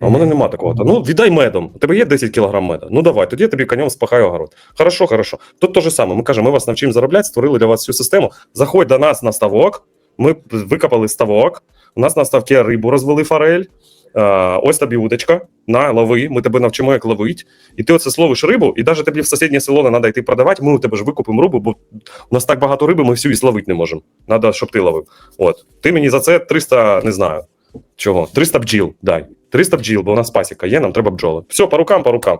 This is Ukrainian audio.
А у мене нема такого. Ну, віддай медом. У тебе є 10 кг меда. Ну давай, тоді я тобі конем спахаю огород. Хорошо, хорошо. Тут те ж саме. Ми кажемо, ми вас навчимо заробляти, створили для вас всю систему. Заходь до нас на ставок. Ми викопали ставок. У нас на ставці рибу розвели форель. Е, ось тобі удочка, на лови, ми тебе навчимо, як ловить. І ти оце словиш рибу, і навіть тобі в сусіднє село не треба йти продавати, ми у тебе ж викупимо рибу, бо у нас так багато риби, ми всю і словити не можемо. Треба, щоб ти ловив. От. Ти мені за це 300, не знаю, чого, 300 бджіл дай. 300 бджіл, бо у нас пасіка є, нам треба бджоли. Все, по рукам, по рукам.